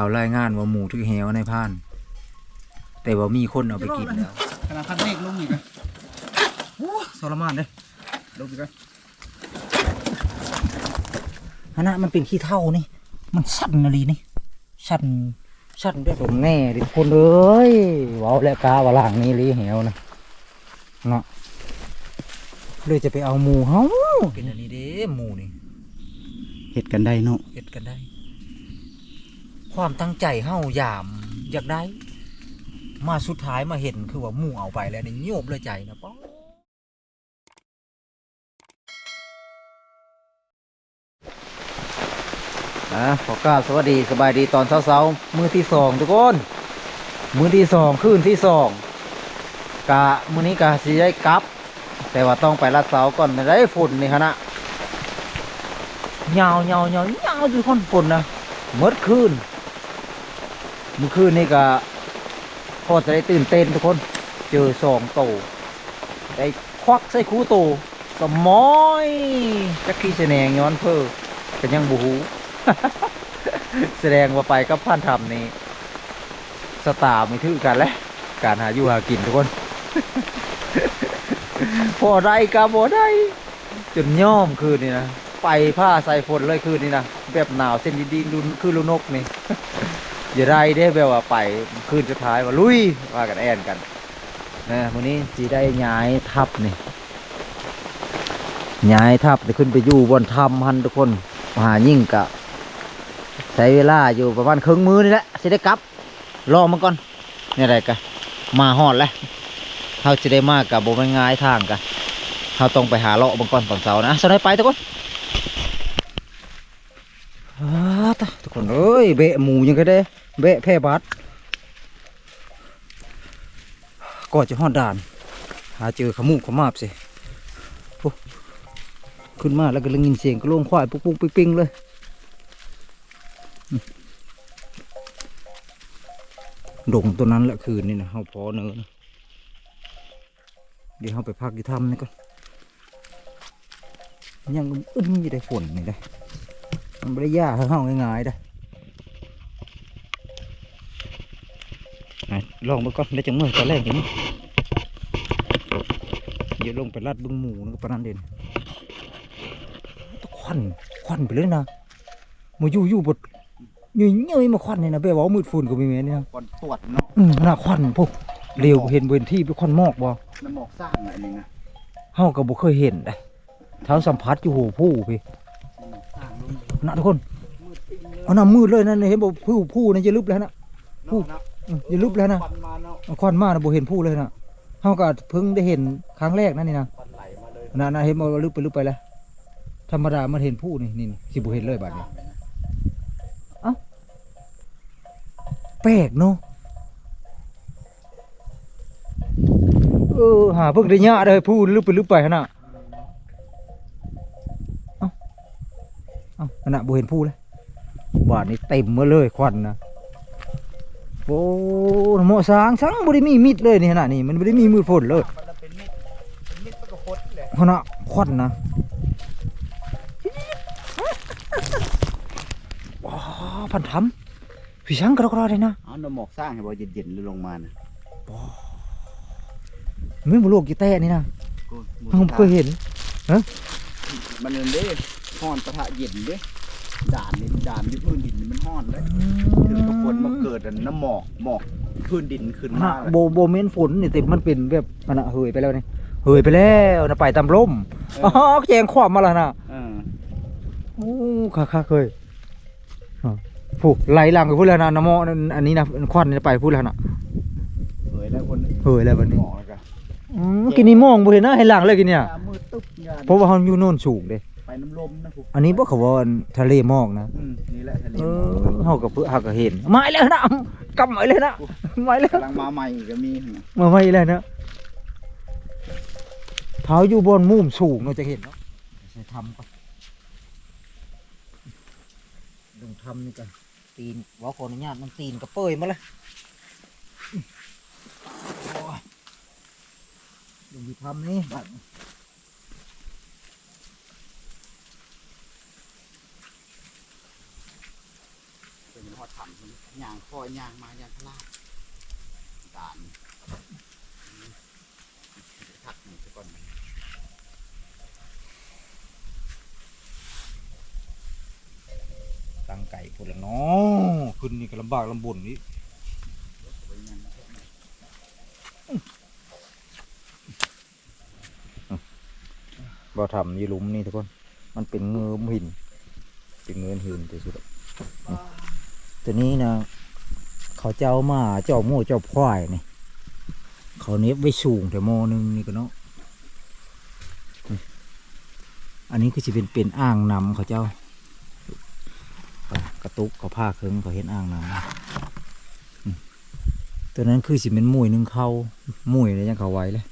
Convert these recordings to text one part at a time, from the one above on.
เขารายงานว่าหมูทึกเหวในพาน แต่ว่ามีคนเอาไปกินแล้วขนาดคันเมฆลงอีกนะโอ้ทรมานเลยลงอีกนะฮะนะมันเป็นขี้เท่านี่ มันสั่นอะไรนี่สั่นสั่นด้วยผมแน่ดิคนเอ้ยเว้าแล้วกาว่าล่างนี้ลีเหวนะเนาะเลยจะไปเอาหมูเฮาเป็นอันนี้เด้หมูนี่เห็ดกันได้เนาะเฮ็ดกันได้ ความตั้งใจเฮายามอยากได้ มาสุดท้ายมาเห็นคือว่าหมู่เอาไปแล้วนี่โยบเลยใจนะป้องอะขอกราบสวัสดีสบายดีตอนเช้าๆมือที่สองทุกคนมือที่สองคืนที่สองกะมือนี้กะสิได้กลับ แต่ว่าต้องไปรัดเสาก่อนไม่ได้ฝนนี่ฮะนะยาวยาวยาวยาวทุกคนฝนนะเมื่อคืน เมื่อคืนนี่ก็พอจะได้ตื่นเต้นทุกคน เจอสองโตได้ควักใส่คูโตสมอยจักขี้แสดงย้อนเพอเป็นยังบูฮูแสดงว่าไปกับพันธรรมนี่สตาร์ไม่ถือกันแล้วการหาอยู่หากินทุกคนพอได้กับพอได้จนย่อมคืนนี่นะไปผ้าใส่ฝนเลยคืนนี่นะแบบหนาวเส้นดีๆดุนคือลูนกนี่ อย่าได้ได้แบบว่าไปคืนสุดท้ายว่าลุยว่ากันแอนกันนะวันนี้สีได้ย้ายทับนี่ย้ายทับจะขึ้นไปอยู่บนถ้ำฮันทุกคนมหายิ่งกะใช้เวลาอยู่ประมาณครึ่งมือนี่แหละสิได้กลับรอมันก่อนนี่อะไรกันมาหอดแล้วเขาจะได้มากกับโบไม่ง่ายทางกันเราต้องไปหาเลาะบางก่อนตอนเสาร์นะสไลด์ไปทุกคนอ้าวตะ ทุกคนเอ้ยเบะหมูยังไงได้เบะแพ่บัดก่อจะหอดด่าน หาเจอขมูขมาบสิขึ้นมาแล้วก็เลยยินเสียงกระโลงควายปุ๊กปุ๊กปิ๊งปิ๊งเลยดงตัวนั้นแหละคืนนี่นะเขาพอเนื้อนเดี๋ยวเขาไปพักที่ถ้ำนี่ก่อนยังอึ้มอยู่ได้ฝนนี่ได้ มันไม่ได้ยากเท่าง่ายๆได้ไหนลองไปก่อนได้จังเมื่อตอนแรกเห็นเดี๋ยวลงไปลัดบึงหมูนะก็ปานนันเด่นตะควันควันไปเลยนะมาอยู่อยู่บดเงยเงยมาควันนี่นะเบ้ว่ามืดฝุ่นก็มีแม่นี่นะก่อนตรวจเนาะอืมน่าควันพวกเร็วเห็นเวนที่เป็นควันหมอกบ่น้ำหมอกสร้างอะไรนี่นะเฮาก็บ่เคยเห็นได้เท้าสัมผัสอยู่หูผู้พี่สร้างลง นะทุกคนเอาน้ำมืดเลยนั่นเห็นบอกผู้ผู้นี่จะลุบแล้วนะผู้เนาะอืมอย่าลุบแล้วนะควันมาเนาะเอาควันมานะบ่เห็นผู้เลยนะเฮาก็เพิ่งได้เห็นครั้งแรกนั่นนี่นะควันไหลมาเลยน่ะน่ะเห็นบ่ลุบไปลุบไปแล้วธรรมดามันเห็นผู้นี่นี่นี่สิบ่เห็นเลยบัดนี้แปลกเนาะเออหาเพิ่งได้ยะเลยผู้ลุบไปลุบไปหั่นน่ะเอ้า เอ้านั่นน่ะบ่เห็นผู้เลยบาดนี้เต็มมาเลยควันนะโอ้หมอสางสังบ่ได้มีมิดเลยนี่ขนาดนี้มันบ่ได้มีมือฝนเลยมันเป็นมิดเป็นมิดมันก็พดแหละขนาดควันนะว้าวพันทำพี่ช่างกระกรอเลยนะเอาน้ำหมอกสร้างให้บ่เย็นๆเลยลงมานะไม่มาโลกกี่แต่นี่นะกูผมเคยเห็นมันเดินเด้ ห้อนปะทะเย็นเด้ด่านนี่ด่านที่พื้นดินนี่มันห้อนเลยถึงกับฝนมาเกิดอันน้ำหมอกหมอกพื้นดินขึ้นนะมาเลยโบโบเมนฝนนี่แต่มันเป็นแบบมันอะเฮยไปแล้วนี่เฮยไปแล้วนะไปตามลมอ๋อแจงความมาแล้วนะเออโอ้ค่ะค่ะเคยอ๋อผู้ไหลหลังไปพูดแล้วนะน้ำมออันนี้นะควันนี่ไปพูดแล้วนะเผยแล้วคนเฮยแล้ววันนี้หมอกแล้วก็อืมกินนี่มองบ่เห็นนะให้หลังเลยกินเนี่ยยามืดตึ๊บยาเพราะว่าเขาอยู่โน่นสูงเด้ไปน้ำลมนะผม อันนี้บ่เขาว่าทะเลหมอกนะอืมนี่แหละทะเลเอหมอกอเฮาก็เพิ่งเฮาก็เห็นมาอีกแล้วนะกำมาอีกแล้วนะมาอีกแล้ว กำลังมาใหม่อีกก็มีนะมามาอีกแล้วนะเท้าอยู่บนมุมสูงเราจะเห็นเนาะใช้ทำก่อนลงทำนี่กันตีนว่าขออนุญาตมันตีนกระเปยมาเลยโอ้ยลงที่ทำนี่บัดนี้ หอดทำมันย่างคอย่างมาย่างพลาดด่านทักหนึ่งซะก่อนตั้งไก่พุ่นละเนาะขึ้นนี่ก็ลำบากลำบนนี่ไว้ย่างบ่ทำยี่หลุมนี่ทุกคน มันเป็นเงือมหิน เป็นเงือหินที่สุดอะนี่ ตัวนี้นะเขาเจ้ามาเจ้าโม่เจ้าควายนี่เขาเน็บไว้สูงแต่โมอหนึงนี่ก็เนาะอันนี้ก็จะเป็นเป็นอ่างนำเขาเจ้ากระตุกเขาผ้าเคิงเขาเห็นอ่างน้ำตัวนั้นคือสิเป็นมุยหนึ่งเข้ามุยเลยยังเขาไว้เลย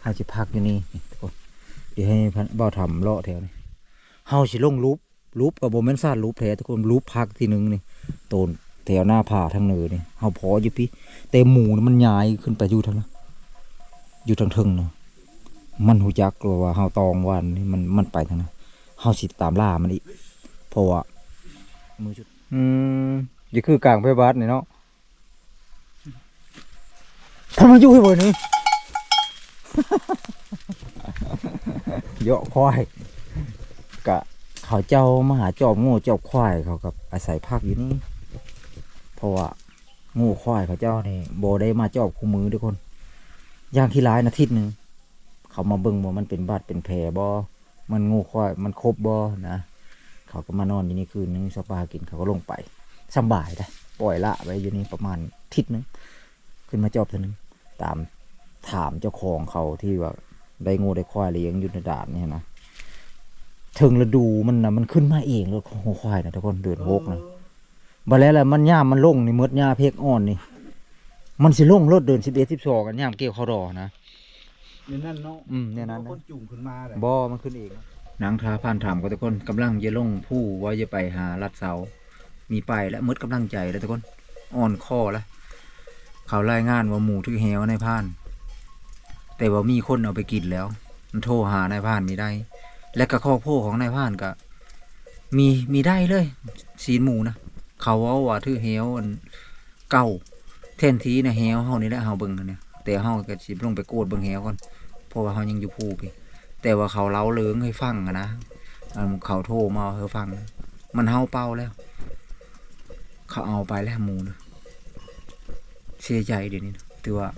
เฮาจะพักอยู่นี่นี่ทุกคนเดี๋ยวให้พันเบ้าทำเลาะแถวนี้เฮาสิลงรูป รูปกับโบเมนซาดรูปแถวทุกคนรูปพักทีหนึ่งนี่โตนแถวหน้าผาทางเหนือนี่เฮาพออยู่พี่แต่หมูน่ะมันย้ายขึ้นไปอยู่ทางนั้นอยู่ทางเทึงเนาะมันหูจักกลัวว่าเฮาตองวันนี่มันมันไปทางนั้นเฮาสิตามล่ามันอีกเพราะว่ามือจุดอืมนี่คือกลางไฟบาสนี่เนาะทำไมอยู่ให้บ่นี่เยอะควายกะ เขาเจ้ามาหาจอบงูจอบควายเขากับอาศัยพักอยู่นี่เพราะว่างูควายเขาเจ้านี่โบได้มาจอบคู่มือทุกคนย่างขี้ร้ายนาทิตย์หนึ่งเขามาเบิ่งว่ามันเป็นบาดเป็นแผลบ่มันงูควายมันครบบ่นะเขาก็มานอนอยู่นี่คืนนึงสปากินเขาก็ลงไปสบายได้ปล่อยละไว้อยู่นี่ประมาณทิศนึงขึ้นมาจอบเท่านึงตามถามเจ้าของเขาที่ว่าได้งูได้ควายเลี้ยงอยู่ในด่านเนี่ยนะ ถึงฤดูมันนะมันขึ้นมาเองแล้วของควายนะทุกคนเดือนหกนะบาแล้วแหละมันย่ามมันลงนี่มดย่าเพกอ่อนนี่ มันสิลงรถเดินสิบเอ็ดสิบสองกันย่ามเกี่ยวเขาดอนะเนี่ยนั่นเนาะอืมเนี่ยนั้นคนะนจุ่มขึ้นมาเลยบอมันขึ้นเองนางท้าผ่านถามก็ทุกคนกำลังจะลงผู้ว่าจะไปหาลัดเสา มีไปและมืดกำลังใจแล้วทุกคนอ่อนข้อแล้วเขารายงานว่าหมูทึกแหวในผ่าน แต่ว่ามีคนเอาไปกินแล้ว มันโทรหานายผ่านมีได้ และกระข้อโพ่ของนายผ่านก็มีมีได้เลยสีหมูนะเขาเอาว่าทึกแหวอันเก่าแทนทีนะแหวเฮานี่แหละเฮาเบิ่งเนี่ยแต่เฮาก็สิลงไปโกดเบิ่งแหวก่อนเพราะว่าเฮายังอยู่ภูพี่แต่ว่าเขาเล่าเลิงให้ฟังนะอันเขาโทรมาให้ฟัง มันเฮาเป้าแล้ว เขาเอาไปแล้วหมูนะเสียใจเดี๋ยวนี้ถือว่า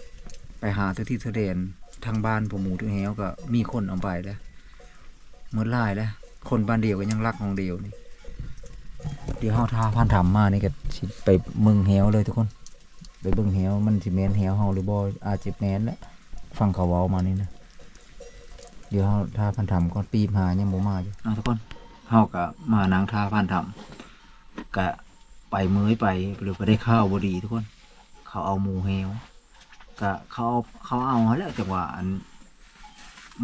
ไปหาทุกที่ทุกเดนทางบ้านผมหมูทุกแหวก็มีคนเอาไปแล้ว เมื่อไล่แล้วคนบ้านเดียวก็ยังรักของเดียวนี่เดี๋ยวเฮาทาพันถามมานี่ก็สิไปเมืองแหวเลยทุกคน ไปเบิ่งแหวมันสิแมนแหวเฮาหรือบ่อาจจะแมนแล้วฟังเขาเว้ามานี่นะเดี๋ยวเฮาท่าพันธรรมก่อนปีมายังบ่มาอยู่เอาทุกคนเฮาก็มานางท่าพันธรรมก็ไปเมื้อยไปหรือไปได้ข้าวบ่ดีทุกคน เขาเอาหมูเฮวก็เขาเขาเอาแล้วจังหวะอัน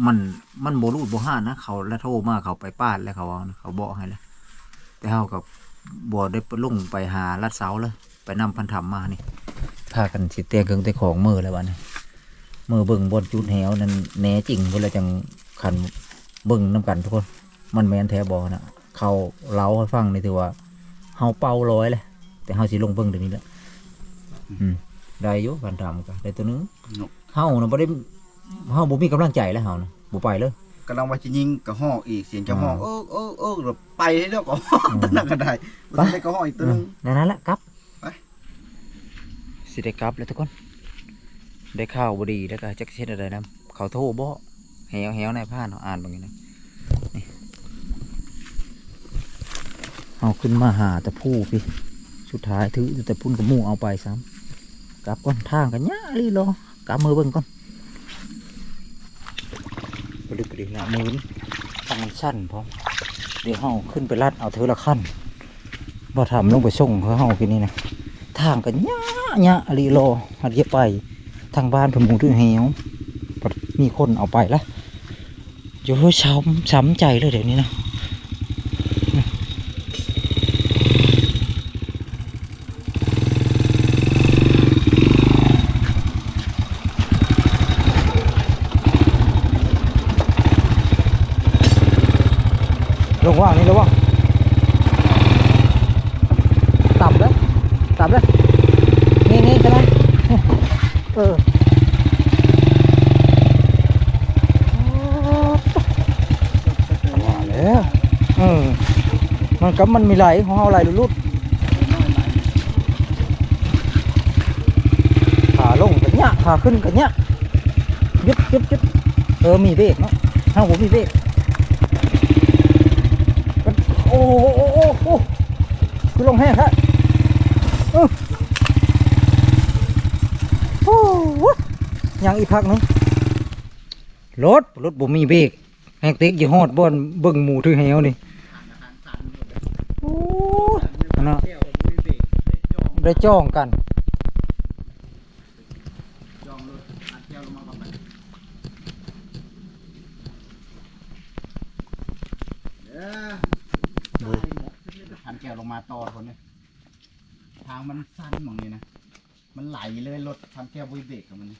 มันมันบ่รูดบ่ห่านนะเขาแล้วโทรมาเขาไปป้านแล้วเขาเอานะเขาบอกให้แล้วแต่เฮากับบ่ได้ลงไปหาลัดเสาเลย ไปนำพันธรรมมานี่พากันสิเตียงเครื่องแต่ของมือแล้วบัดนี้มือเบิ่งบนจุดแหวนั่นแหน่จริงเวลาจังขันเบิ่งน้ำกันทุกคน มันแมนแท้บอนะเขาเล่าให้ฟังนี่ถือว่าเฮาเป่าร้อยเลยแต่เฮาสิลงเบิ่งเดี๋ยวนี้แหละอืมได้อยู่กันทำกันได้ตัวหนึงเฮานะบ่ได้ เฮาบ่มีกำลังใจแล้วเฮานะบ่ไปเลยกำลังว่าจะยิงกระห้องอีกเสียงจะห้องอ่าเออเออเออเดี๋ยวไปให้แล้วก็ห้องอืมตั้งนั้นก็ได้ไปมันได้กระห้องอีกตัวหนึงนั่นนั่นแหละกลับไปสิได้กลับแล้วทุกคน ได้ข้าวบ่ดีแล้วก็จักเฮ็ดอะไรนํเขาโทรบ่แหวแหวในผ่านเอาอ่านบางอย่างนะนี่เอาขึ้นมาหาแต่ผู้พี่สุดท้ายถือแต่พุ่นกับหมู่เอาไปซ้ำกลับก่อนทางกันยะลีรอกลับมือเบิ่งก่อน บลึกดีละมืนทางมันสั้นพร้อมเดี๋ยวเฮาขึ้นไปลัดเอาเธอละขั้นบ่ทำลงไปส่งเขาเฮากินนี่นะทางกันยะยะลีรอหัดเยไป ทางบ้านผมหมูถึงเหวบัดมีคนเอาไปละอยช้ำช้ำใจเลยเดี๋ยวนี้นะ ลงว่างนี่ระวังามแล้วนี่นี่กันนะเออมาแล้วเออมันกับมันมีไหลของเราไหลลุดๆขาลงกันเนี้ยขาขึ้นกันเนี้ยยึดยึดยึดเออมีเบรกเนาะถ้าผมมีเบรกโอ้โหโอ้โหโอ้โหคือลง แห้งครับโอ้โหยังอีกพักนึงรถรถบ่มีเบรกแฮงเต็กอยู่ฮอดบ่อนเบิ่งหมูถือแหวนี่โอ้โหนะได้จ้องกัน หัน แก้วลงมาต่อคนนี้ทางมันสั้นมองนี้นะ มันไหลเลยรถทำแก้ววิเบรกกับมันนี่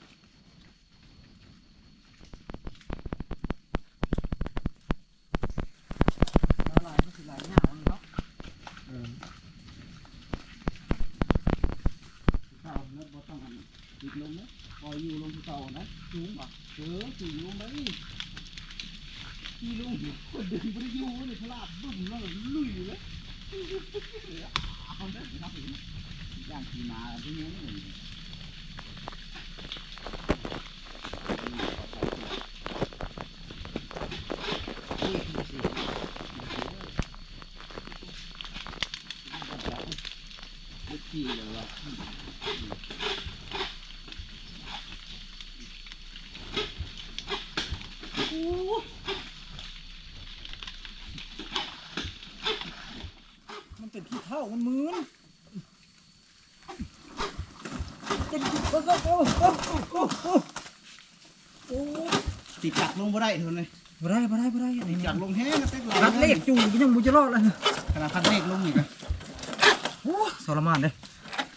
เต่าเนื้อบ่ต้องหันติดลงนะพออยู่ลงเต่านะสูงป่ะเออสูงลงไปที่ลงคนเดินไปอยู่เลยพลาดบึ้มแล้วลุยเลย เอาได้ครับย่างขี่มาที่นี้นี่ ขี่เลยว่ะ มัน เป็นขี้เท่ามันมืนเป็นขี้โอ้โหโอ้โหโอ้โหโอ้ติดจักรลงบ่ได้เท่านั้นบ่ได้บ่ได้บ่ได้นี่จักรลงแห้งนะเต็กหลังรัดเลขจูก็ยังบ่จะรอดเลยขนาดคัดเลขลงอีกอะโอ้ทรมานเด้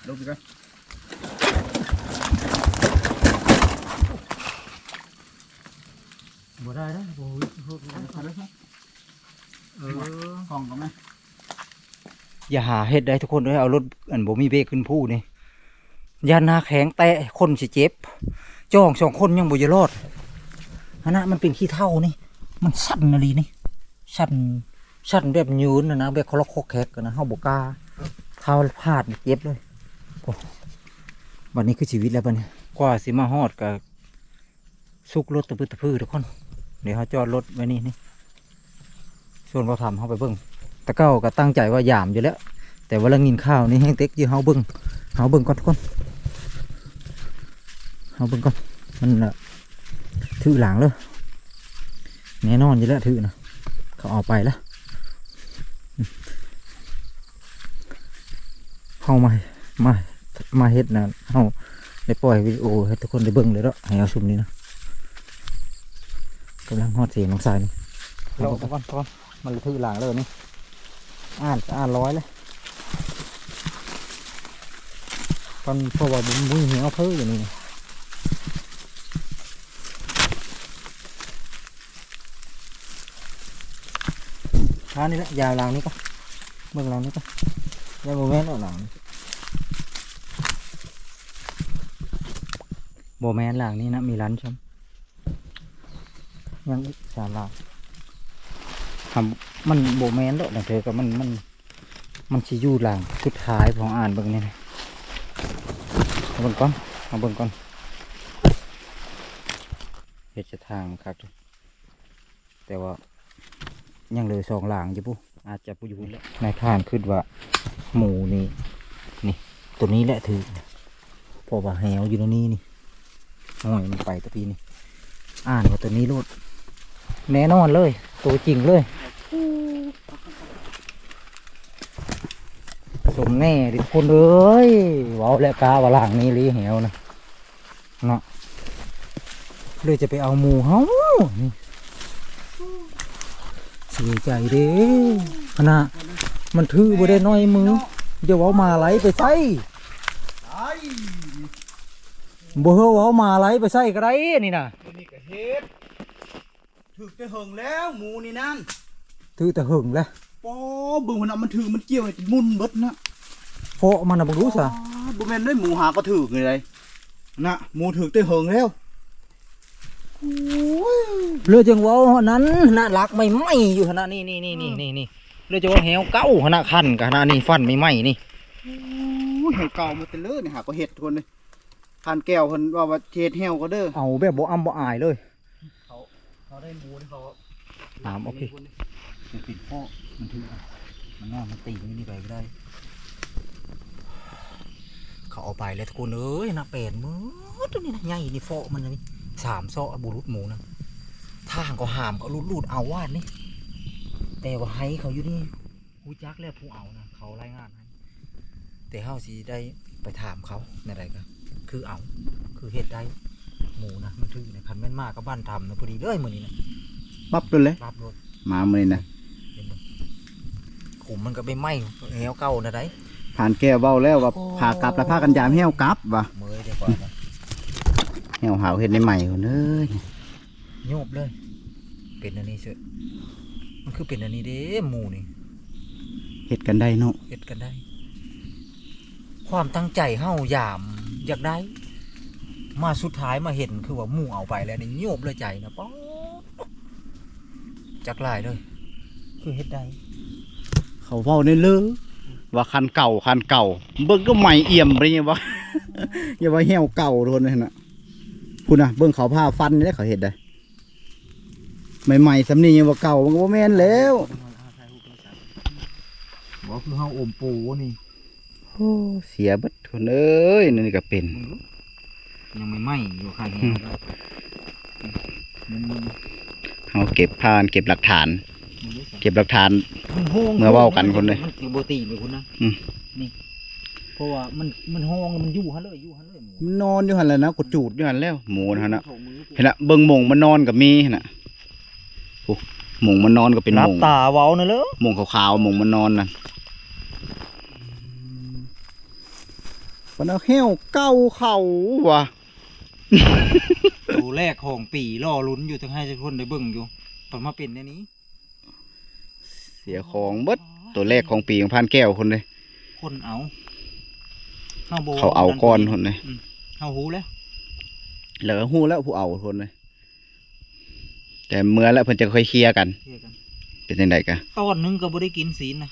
ลงอีกอะ บ่ได้นะโอ้ยโทษ คัดเลยครับ เออ กล่องก็ไหม อย่าหาเฮ็ดได้ทุกคนเอ้ยเอารถอันบ่มีเบรกขึ้นผู้นี่ยานาแข็งแตะคนสิเจ็บจ้องสองคนยังบ่จะรอดอันนั้นมันเป็นขี้เท่านี่ มันสั่นอะไรนี่สั่นสั่นแบบยืนนะนะแบบเขาล็อกคอกแขกนะเฮาบ่กล้าเท้าพลาดเจ็บเลยโอ้บัดนี้คือชีวิตแล้วบัดนี้กว่าสิมาฮอดก็สุกรถตะพื้ตะพื้ทุกคน เดี๋ยวเขาจอดรถไว้นี่นี่ส่วนเราทำเขาไปเบิ่ง ตะเก้าก็ตั้งใจว่าหยามอยู่แล้ว แต่ว่าเรากินข้าวนี่แห้งเต็กอยู่เฮาเบิ่งเฮาเบิ่งก่อนทุกคนเฮาเบิ่งก่อนมันน่ะถือหลังเลยแน่นอนอยู่แล้วถือนะเขาเอาไปแล้วเฮามามามาเฮ็ดนะเฮาได้ปล่อยวิดีโอให้ทุกคนได้เบิ่งเลยเนาะให้เอาซุมนี้นะกำลังฮอดเสียงน้องสายนี่เราก่อนก่อนมันถือหลังเลยนี่ อ่านอ่านร้อยเลยตอนพราะว่าบุ้มบุ้ยเหี่ยวเพ้ออยู่นี่นะท่านี่แหละยาวหลังนี้ก็เบื้องหลังนี้ก็ยาวโมเมนต์หลังโบแมนหลังนี้นะมีร้านชมยังอีกสามหลัง ทำมันโบแมนดอกนะเธอก็มันมันมันสิอยู่หลังสุดท้ายของอ่านเบิ่งนี่นะเอาเบิ่งก่อนเอาเบิ่งก่อนเฮ็ดจะทางครับแต่ว่ายังเหลือสองหลังอยู่ปุ๊อาจจะปุ๊อยู่แล้วนายท่านคิดว่า หมูนี่นี่ ตัวนี้แหละถือเพอว่าแหวอยู่ในนี้นี่น้อยมันไปตะพีนี่ อ่านว่าตัวนี้โลด แน่นอนเลย ตัวจริงเลยสมแน่ดิคนเอ้ยว้าแล้วกาว่าหลังนี้ลีเหวนะเนาะเลยจะไปเอาหมูเฮานี่เสียใจเด้ขนาดมันถือบ่ได้น้อยมืออย่าเว้ามาไหลไปใส่บ่เฮาเว้ามาไหลไปใส่ก็ได้นี่นะนี้ก็เฮ็ด ถึกจะเหิงแล้วหมูนี่นั่นถือแต่หึงแหละปอเบิ่งมันเอามันถือมันเกี่ยวให้มุนเบิดนะโฟะมันน่ะบ่รู้ซะบ่แม่นได้หมูหาก็ถึกเลยเลยนะหมูถึกได้เหิงแล้วเรือจังเว้านั้นน่ะลักไม่ไหม้อยู่ขนาดนี้นี่นี่นี่นี่นี่เรือจังเว่าแหวเก้าขนาดคันกับขนาดนี้ฟันไม่ไหม้นี่โอ้ยเห็เก่ามาแต่เลยนี่หาก็เฮ็ดทุกคนเลยทานแก้วเพิ่นว่าว่าเฮ็ดแฮวก็เด้อเอาแบบบ่อำบ่อายเลย เขาได้หมูนี่เขาตามโอเคจะปิดพ่อมันถึงมันน่ามันตีนี่ไปก็ได้ เขาเอาไปแล้วทุกคนเอ้ยนะเป็ดมืดตัวนี้นะใหญ่นี่โฟะมันนะนี่สามซอบุรุษหมูนะทางก็หามก็รูดรูดเอาวาดนี่แต่ว่าให้เขาอยู่นี่หูจักแล้วผู้เอานะเขารายงานให้แต่เฮาสิได้ไปถามเขาในใดก็คือเอาคือเฮ็ดได้ หมูนะมันถือนะคันแม่นมากก็บ้านทำนะพอดีเลยมื้อนี้นะปั๊บเลยเลยรับรถมามื้อนี้นะเห็นบ่ขุมมันก็ไปไหม้แหวเก่านะได้ผ่านแก้วเว้าแล้วว่าโอ้พากลับแล้วพากันยามแฮวกลับว่ะเมยเดียวก่อนนะแฮวหาวเฮ็ดในใหม่คนเอ้ยโยบเลย เป็นอันนี้เชอะมันคือเป็นอันนี้เด้หมูนี่เฮ็ดกันได้เนาะเฮ็ดกันได้ ความตั้งใจเฮายามอยากได้ มาสุดท้ายมาเห็นคือว่าหมูเอาไปแล้วนี่โยบเลยใจนะป๊อดจักลายเลย คือเฮ็ดได้เขาเว้าในเลือว่าคันเก่าคันเก่า เบิ่งก็ใหม่เอี่ยมไปยังวะอย่าว่าแฮวเก่าโทนนั่นน่ะพุ่นน่ะเบิ่งเขาผ้าฟันนี่แหละเขาเฮ็ดได้ใหม่ๆสำนี้ยังว่าเก่ามันก็บ่แม่นแล้วบอกคือเฮาอมปูนี่โอ้เสียเบิดคนเอ้ยนี่ก็เป็น ยังไม่ไหม้อยู่ข้างแหงมันมันเฮาเก็บพานเก็บหลักฐานมันรู้สึกเก็บหลักฐานมันโฮงเมื่อเว้ากันคนเลยมันสิบ่ตีเลยคุณนะอืมนี่เพราะว่ามันมันห้องแล้วมันอยู่หันเลยอยู่หันเลยหมูมันนอนอยู่หั่นแหล้วนะกดจูดอยู่หั่นแล้วหมูนะฮะนะโถมือเห็นละเบิ่งหมงมันนอนก็มีหั่นน่ะโอ้หมงมันนอนก็เป็นหรับมงตาเว้าน่ะเลยหมงขาวๆหมงมันนอนน่ะมันเอาแห้วเก้าเข่าว่ะ ตัวแรกของปีรอลุ้นอยู่ทั้งให้ทุกคนได้เบิ่งอยู่ตอนมาเป็นในนี้ เสียของเบิดตัวแรกของปีของพานแก้วคนเลยคนเอาเฮาบ่เขาเอาก้อนคนเลยเฮาฮู้แล้วแล้วก็ฮู้แล้วผู้เอาคนเลยแต่เมื่อแล้วเพิ่นจะค่อยเคลียร์กันเทียกันเป็นจังไดกะตอนหนึงก็บ่ได้กินศีลนะ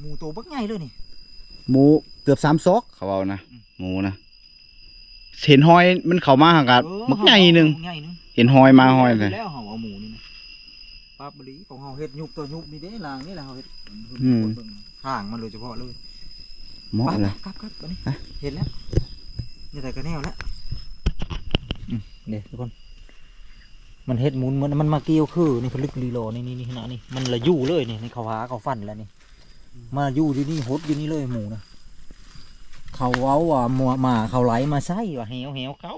หมูตัวบักใหญ่เลยนี่หมูเกือบสามซอกเขาเอานะอืมหมูนะ เห็นหอยมันเข้ามาหากันเออมักใหญ่หนึงใหญ่หนึงเห็นหอยมาหอยเลยแล้วเฮาเอาหมูนี่นะปลาบลีของเฮาเฮ็ดยุบตัวยุบนี่เด้ลางนี่แหละเฮาเฮ็ดอืมเบิ่งข้างมันโดยเฉพาะเลยเหมาะไปเลยครับครับไปนี่ไปเห็นแล้วนี่แต่ก็แนวแล้วอืมเดี๋ยวทุกคน มันเฮ็ดหมุนมันมันมาเกี่ยวคือนี่พลึกลีโลนี่นี่นี่ขนาดนี้มันละยู่เลยนี่ในเขาหาเขาฟันแล้วนี่ มาอยู่ที่นี่หดอยู่นี่เลยหมูนะ เขาเว้าว่ามัวมาเขาไหลมาใส่ว่าแหวแหวเก้า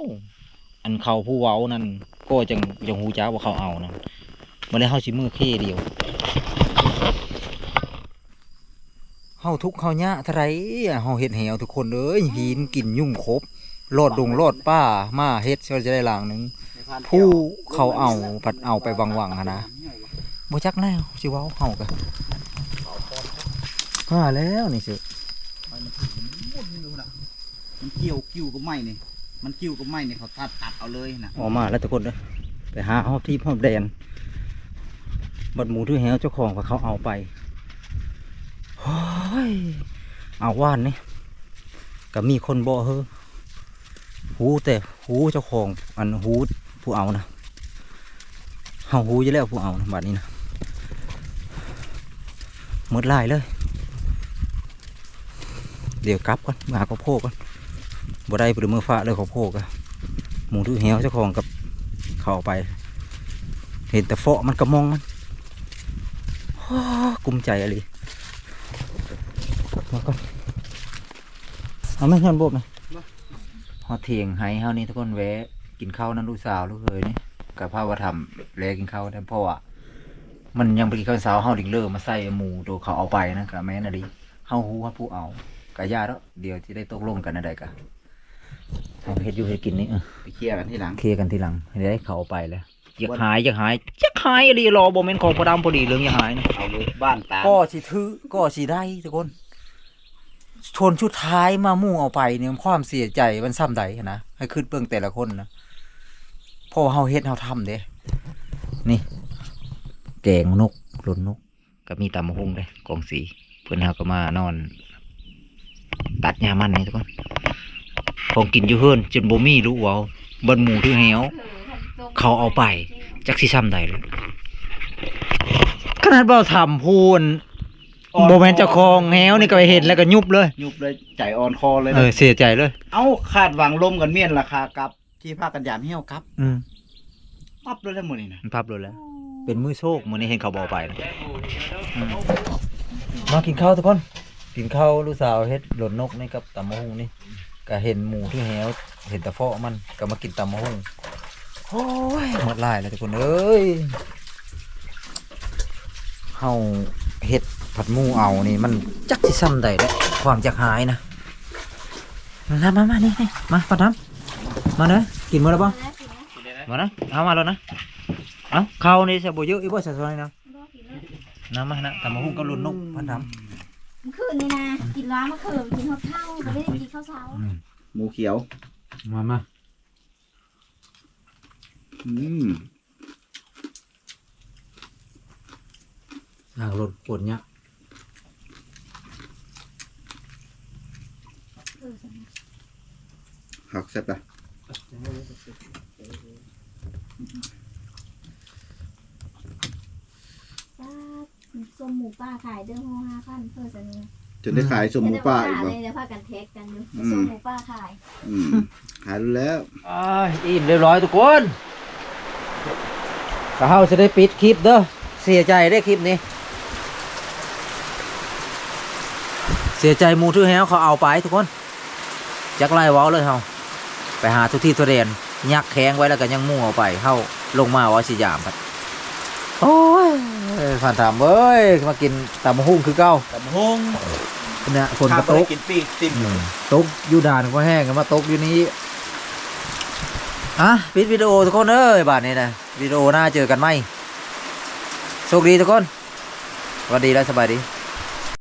อันเขาผู้เว้านั่นก็จังจังหูจ้าว่าเขาเอานะมาเลยเฮาสิมือเค่เดียวเฮาทุกเข์เฮายะเท่าไรเฮาเฮ็ดแหวทุกคนเอ้ยหินกินยุ่งครบรอดดงรอดป้ามาเฮ็ดก็จะได้หลังหนึงผู้เขาเอาปัดเอาไปวังๆหั้นนะบ่จักแน่สิเว้าเฮาก็ฮ่าแล้วนี่สิ มันเกี่ยวกิ้วกับไม้นี่มันกิ้วกับไม้นี่เขาตัดตัดเอาเลยนะออกมาแล้วทุกคนเลยไปหาหอบที่หอบแดนบัดหมูที่แหวเจ้าของเขาเอาไปโอ้ยเอาว่านนี่ก็มีคนบอเฮ้อหูแต่หูเจ้าของอันหูผู้เอานะเฮาหูอยู่แล้วผู้เอานะบัดนี้นะหมดลายเลย เดี๋ยวกลับก่อนมาก็โพกก่อน บ่ได้ปรือมือฟ้าเลยเขาโพกอะหมูที่แหวเจ้าของกับเข้าไป เห็นแต่เฟาะมันกระมองมันฮ่ากลุ้มใจอะไรมาก่อนเอาไม่ยันโบไหมพอเที่ยงให้เฮานี่ทุกคนแวะกินข้าวนั่นลูกสาวลูกเคยนี่กับพ่อว่าทำแลกินข้าวแต่เพราะว่ามันยังไปกินข้าวเช้าเฮาดิงเลอมาใส่หมูตัวเขาเอาไปนะกับแม่น่ะดิเฮาฮู้ว่าผู้เอากะยาแล้วเดี๋ยวที่ได้ตกลงกันอะไรกัน เอาเฮ็ดอยู่เฮ็ดกินนี่เออไปเคลียร์กันที่หลังเคลียร์กันทีหลังให้ได้เขาเอาไปแล้วอยากหายอยากหายอยากหายอะไรรอโมเมนต์ของพอดำพอดีเรื่องอยากหายนะเอาเลยบ้านตาก็สิถือก็สิได้ทุกคนชนชุดท้ายมามู่เอาไปเนี่ยความเสียใจมันซ้ำใดนะให้ขึ้นเบื้องแต่ละคนนะเพราะว่าเฮาเฮ็ดเฮาทำเด้นี่แกงนกหล่นนก ก็มีตำมะฮุ่งเลยกองสีเพื่อนเฮาก็มานอน ตัดหญ้ามันนี่ทุกคน ของกินอยู่เฮือนจนบ่มีรู้เว้าบนหมู่ที่แหวเขาเอาไปจักสิซ้ำใดเลยขนาดเบาทำพูนโมเมนต์เจ้าของแหวนี่ก็ไปเห็นแล้วก็ยุบเลย ยุบเลยใจอ่อนคอเลยเอนะอเสียใจเลย เอ้าคาดหวังลมกันเมียนราคากับ ที่ภาคกันยามเหี่ยวกับอืมปั๊บเลยแล้วมื้อนี้นะมันพับเลยแล้ว เป็นมือโชคมื้อนี้เห็นเขาบอกไปนะอืมมากินข้าวทุกคน กินข้าวลูกสาวเฮ็ดหล่นนกนี่กับตำมะฮุงนี่ ก็เห็นหมูที่แหวเห็นตะเฟาะมันก็มากินตำมะฮุงโอ้ยหมดลายแล้วทุกคนเอ้ยเฮาเฮ็ดผัดหมูเอานี่มันจักสิซ้ำใดเด้อความจักหายนะมามามานี่นี่มาปะทำมาเด้อกินมื้อแล้วบ่มานะเอามาแล้วนะเอาข้าวนี่จะบ่เยอะอีกบ่สักหน่อยนะน้ำมานะทำมาหุ้งก็ลุ่นนกพันทเมื่อคื นนี่นะกินร้านมะเขือกินข้าวเท่าไม่ได้กินข้าวเช้าหมูเขียวำมามาอืมอ่างรถปวดเนี่ยหักเสร็จละป้าส้มหมูป้าขายเดือนห้าห้าพันเพื่อจะนี่ จนได้ขายสมหมูป่าอีกเลบ่ยเดี๋ยวพากันเทคกันอยู่อืมส้มหมูป้าขายอืมขายรู้แล้วอ้ายอิ่มเรียบร้อยทุกคนก็เฮาจะได้ปิดคลิปเด้อเสียใจได้อคลิปนี้ เสียใจหมูทื่อแฮวเขาเอาไปทุกคนจักไล่เว้าเลยเฮาไปหาทุกที่ทุเรียนยักแข้งไว้แล้วก็ยังหมู่เอาไปเฮาลงมาว่าสิยามครับโอ้ย ผ่านถามเอ้ยมากินตำมะฮุ่งคือเก้าตำหงเนี่ยฝนกระตกกินปีกติ่มอืมตกอยู่ด่านก็แห้งกันมาตกอยู่นี้อะปิดวิดีโอทุกคนเอ้ยบาทนี้นะวิดีโอหน้าเจอกันไหมโชคดีทุกคนสวัสดีและสบายดี